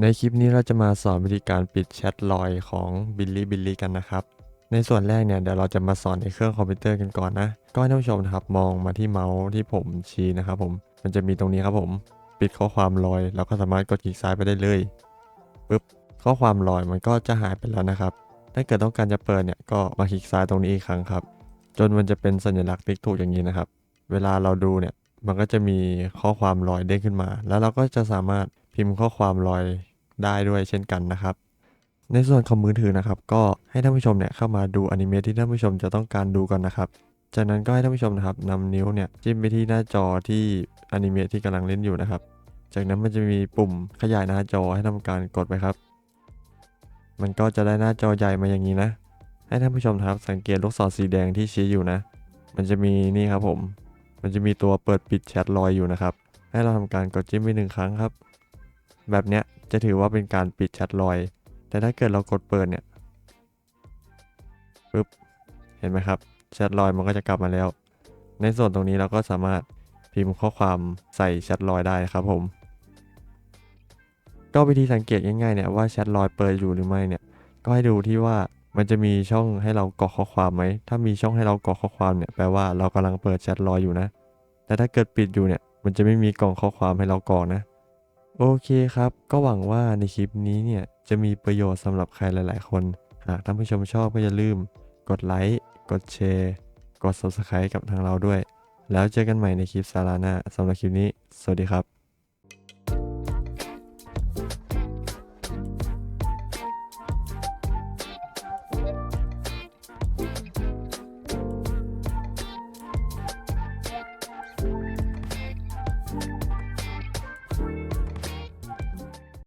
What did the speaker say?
ในคลิปนี้เราจะมาสอนวิธีการปิดแชทลอยของบิลลี่บิลลี่กันนะครับ ในส่วนแรกเนี่ยเดี๋ยวเราจะมาสอนในเครื่องคอมพิวเตอร์กันก่อนนะก็ให้ท่านผู้ชมนะครับมองมาที่เมาส์ที่ผมชี้นะครับผมมันจะมีตรงนี้ครับผม ปิดข้อความลอยเราก็สามารถกดคลิกซ้ายไปได้เลยปึ๊บข้อความลอยมันก็จะหายไปแล้วนะครับ ถ้าเกิดต้องการจะเปิดเนี่ยก็มาคลิกซ้ายตรงนี้อีกครั้งครับ จนมันจะเป็นสัญลักษณ์ติ๊กถูกอย่างนี้นะครับ เวลาเราดูเนี่ยมันก็จะมีข้อความลอยเด้งขึ้นมา แล้วเราก็จะสามารถ พิมพ์ข้อความลอยได้ด้วยเช่นกันนะครับ ในส่วนของมือถือนะครับ ก็ให้ท่านผู้ชมเนี่ยเข้ามาดูอนิเมะที่ท่านผู้ชมจะต้องการดูก่อนนะครับ จากนั้นก็ให้ท่านผู้ชมนะครับนำนิ้วเนี่ยจิ้มไปที่หน้าจอที่อนิเมะที่กำลังเล่นอยู่นะครับ จากนั้นมันจะมีปุ่มขยายหน้าจอให้ทำการกดไปครับ มันก็จะได้หน้าจอใหญ่มาอย่างนี้นะ ให้ท่านผู้ชมนะครับสังเกตลูกศรสีแดงที่ชี้อยู่นะ มันจะมีนี่ครับผม มันจะมีตัวเปิดปิดแชทลอยอยู่นะครับ ให้เราทำการกดจิ้มไปหนึ่งครั้งครับ แบบเนี้ยจะถือว่าเป็นการปิดแชทลอย แต่ถ้าเกิดเรากดเปิดเนี่ยปึ๊บเห็นไหมครับแชทลอยมันก็จะกลับมาแล้ว ในส่วนตรงนี้เราก็สามารถพิมพ์ข้อความใส่แชทลอยได้ครับผมก็วิธีสังเกตง่ายๆเนี่ยว่าแชทลอยเปิดอยู่หรือไม่เนี่ยก็ให้ดูที่ว่ามันจะมีช่องให้เรากรอกข้อความไหมถ้ามีช่องให้เรากรอกข้อความเนี่ยแปลว่าเรากำลังเปิดแชทรอยอยู่นะ แต่ถ้าเกิดปิดอยู่เนี่ยมันจะไม่มีกล่องข้อความให้เรากรอกนะ โอเคครับ ก็หวังว่าในคลิปนี้เนี่ยจะมีประโยชน์สำหรับใครหลาย ๆ คน หากท่านผู้ชมชอบก็อย่าลืม กดไลค์ กดแชร์ กด subscribe กับทางเราด้วย แล้วเจอกันใหม่ในคลิปสาราหน้าสำหรับคลิปนี้ สวัสดีครับ